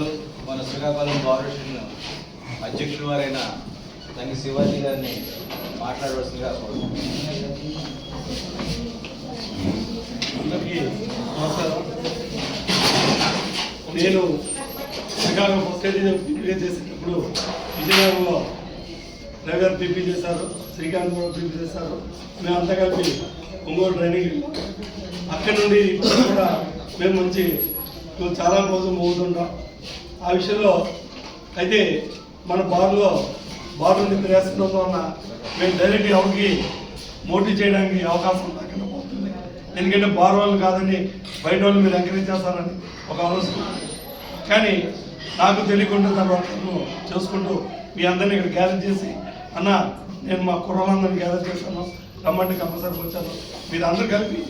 పెద్దలు మన శ్రీకాకుళం కార్పొరేషన్ అధ్యక్షుడు వారైన తండ్రి శివాజీ గారిని మాట్లాడవలసిందిగా అందరికీ నమస్కారం నేను శ్రీకాకుళం ఫస్ట్ చేసినప్పుడు చేసేటప్పుడు విజయనగరంలో నగర్ పిపి చేశారు శ్రీకాకుళం పిపి చేశారు. అంతా కలిపి ఒంగోలు ట్రైనింగ్ అక్కడ నుండి కూడా మేము మంచి చాలా రోజు మోగుతుంటాం. ఆ విషయంలో అయితే మన బార్లో బార్ నుండి వలన ఉన్న మేము డైరెక్ట్ ఎవరికి మోటివ్ చేయడానికి అవకాశం లేకుండా పోతుంది ఎందుకంటే బార్ వాళ్ళు కాదని బయట వాళ్ళు మీరు ఎంకరేజ్ చేస్తారని ఒక ఆలోచన కానీ నాకు తెలియకుండా తర్వాత చేసుకుంటూ చూసుకుంటూ మీ అందరిని ఇక్కడ గ్యాదర్ చేసి అన్న నేను మా కుర్రలందరినీ గ్యాదర్ చేశాను రమ్మంటే కంపల్సరీ వచ్చాను. మీరు అందరూ కలిపి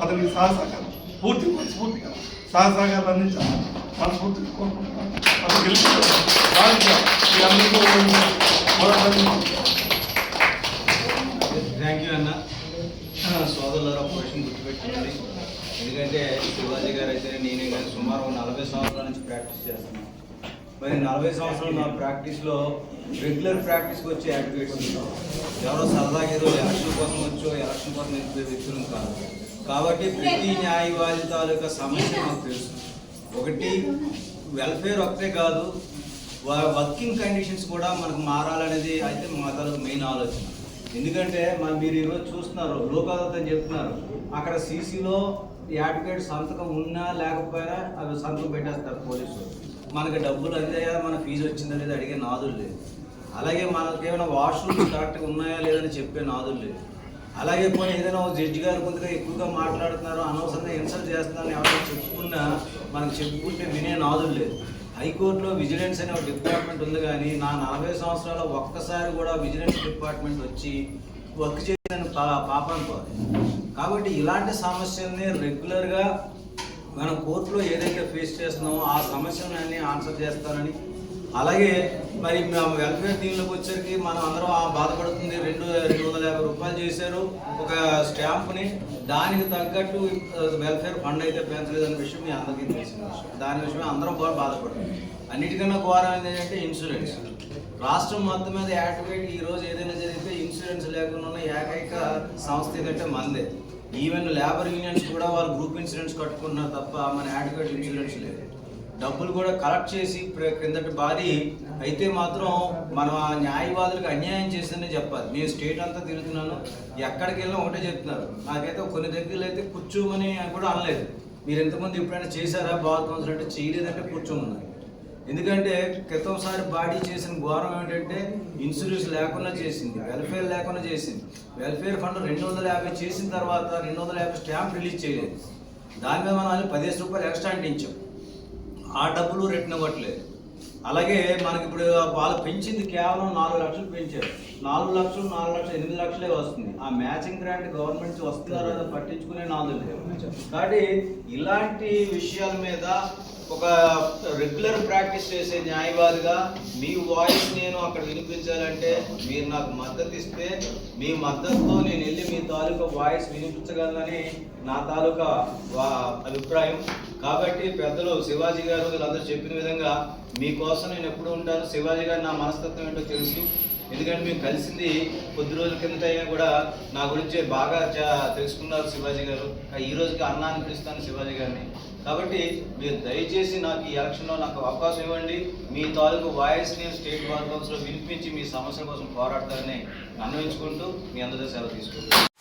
అతనికి సహసహకారం పూర్తి పూర్తిగా సహసహకారం అందించాలి. మనస్ఫూర్తిగా కోరుకుంటున్నాను గెలిచి మీ అందరికీ థ్యాంక్ యూ అన్న. సోదరులారా ఒక విషయం గుర్తుపెట్టుకోండి. ఎందుకంటే శివాజీ గారు అయితే నేనే కానీ సుమారు నలభై సంవత్సరాల నుంచి ప్రాక్టీస్ చేస్తున్నాను. మరి నలభై సంవత్సరాలు నా ప్రాక్టీస్లో రెగ్యులర్ ప్రాక్టీస్కి వచ్చే యాక్టివిటీస్ ఎవరో సరదాగా ఏదో ఎలక్షన్ కోసం వచ్చో ఎలక్షన్ కోసం వెళ్ళిపోయే వ్యక్తులు కాదు. కాబట్టి ప్రతి న్యాయవాది తాలూకా సమస్య నాకు తెలుసు. ఒకటి వెల్ఫేర్ ఒక్కటే కాదు వర్కింగ్ కండిషన్స్ కూడా మనకు మారాలనేది అయితే మా తాలూకు మెయిన్ ఆలోచన. ఎందుకంటే మన మీరు ఈరోజు చూస్తున్నారు లోకాదత్ అని చెప్తున్నారు. అక్కడ సీసీలో యాడ్వకేట్ సంతకం ఉన్నా లేకపోయినా అవి సంతకం పెట్టేస్తారు పోలీసులు. మనకి డబ్బులు అందాయా మన ఫీజు వచ్చిందా లేదా అడిగే నాదులు లేదు. అలాగే మనకేమైనా ఏమైనా వాష్రూమ్స్ కరెక్ట్గా ఉన్నాయా లేదని చెప్పే నాదులు లేదు. అలాగే పోనీ ఏదైనా ఒక జడ్జి గారు కొంతగా ఎక్కువగా మాట్లాడుతున్నారు అనవసరంగా ఇన్సల్ట్ చేస్తున్నారని ఎవరైనా చెప్పుకున్నా మనకు చెప్పుకుంటే వినే నాదులు లేదు. హైకోర్టులో విజిలెన్స్ అనే ఒక డిపార్ట్మెంట్ ఉంది కానీ నా నలభై సంవత్సరాల ఒక్కసారి కూడా విజిలెన్స్ డిపార్ట్మెంట్ వచ్చి వర్క్ చేసిన పా పాపాను కాబట్టి ఇలాంటి సమస్యల్ని రెగ్యులర్గా మనం కోర్టులో ఏదైతే ఫేస్ చేస్తున్నామో ఆ సమస్యలన్నీ ఆన్సర్ చేస్తానని అలాగే మరి వెల్ఫేర్ దీనిలోకి వచ్చరికి మనం అందరం ఆ బాధపడుతుంది. రెండు రెండు వందల యాభై రూపాయలు చేశారు. ఒక స్టాంప్ని దానికి తగ్గట్టు వెల్ఫేర్ ఫండ్ అయితే పెంచలేదనే విషయం మీ అందరికీ తెలిసిన విషయం. దాని విషయం అందరం కూడా బాధపడుతుంది అన్నిటికన్నా ఘోరం ఏంటంటే ఇన్సూరెన్స్ రాష్ట్రం మొత్తం మీద యాక్టివేట్ ఈ రోజు ఏదైనా జరిగితే ఇన్సూరెన్స్ లేకుండా ఉన్న ఏకైక సంస్థ ఏదంటే మందే. ఈవెన్ లేబర్ యూనియన్స్ కూడా వాళ్ళు గ్రూప్ ఇన్సూరెన్స్ కట్టుకున్నారు తప్ప మన యాక్టివేట్ ఇన్సూరెన్స్ లేదు. డబ్బులు కూడా కలెక్ట్ చేసి క్రిందటి బాధి అయితే మాత్రం మనం ఆ న్యాయవాదులకు అన్యాయం చేసిందని చెప్పాలి. నేను స్టేట్ అంతా తిరుగుతున్నాను ఎక్కడికి వెళ్ళినా ఒకటే చెప్తున్నారు. నాకైతే కొన్ని దగ్గరలో అయితే కూర్చోమని అని కూడా అనలేదు. మీరు ఎంతమంది ఎప్పుడైనా చేశారా? బాగా కౌన్సిల్ అంటే చేయలేదంటే కూర్చోమన్నారు. ఎందుకంటే క్రితంసారి బాడీ చేసిన ఘోరం ఏంటంటే ఇన్సూరెన్స్ లేకుండా చేసింది వెల్ఫేర్ లేకుండా చేసింది. వెల్ఫేర్ ఫండ్ రెండు వందల యాభై చేసిన తర్వాత రెండు వందల యాభై స్టాంప్ రిలీజ్ చేయలేదు. దాని మీద మనం పదిహేను రూపాయలు ఎక్స్ట్రా అంటించాం. ఆ డబ్బులు రిటర్న్ ఇవ్వట్లేదు. అలాగే మనకి ఇప్పుడు వాళ్ళు పెంచింది కేవలం నాలుగు లక్షలు పెంచారు. నాలుగు లక్షలు నాలుగు లక్షలు ఎనిమిది లక్షలే వస్తుంది. ఆ మ్యాచింగ్ గ్రాంట్ గవర్నమెంట్ వస్తున్నారో లేదో పట్టించుకునే నాలుగు లేవు కాబట్టి ఇలాంటి విషయాల మీద ఒక రెగ్యులర్ ప్రాక్టీస్ చేసే న్యాయవాదిగా మీ వాయిస్ నేను అక్కడ వినిపించాలంటే మీరు నాకు మద్దతు ఇస్తే మీ మద్దతుతో నేను వెళ్ళి మీ తాలూకా వాయిస్ వినిపించగలనని నా తాలూకా వా- అభిప్రాయం. కాబట్టి పెద్దలు శివాజీ గారు వీళ్ళందరూ చెప్పిన విధంగా మీకోసం నేను ఎప్పుడు ఉంటాను. శివాజీ గారు నా మనస్తత్వం ఏంటో తెలుసు. ఎందుకంటే మేము కలిసింది కొద్ది రోజుల కింద అయినా కూడా నా గురించి బాగా తెలుసుకున్నారు శివాజీ గారు. ఈ రోజుకి అన్నా పిలుస్తాను శివాజీ గారిని. కాబట్టి మీరు దయచేసి నాకు ఈ ఎలక్షన్లో నాకు అవకాశం ఇవ్వండి. మీ తాలూకు వాయిస్ స్టేట్ బార్ హౌస్లో వినిపించి మీ సమస్య కోసం పోరాడతారని అన్వయించుకుంటూ మీ అందరితో సెలవు తీసుకుంటాను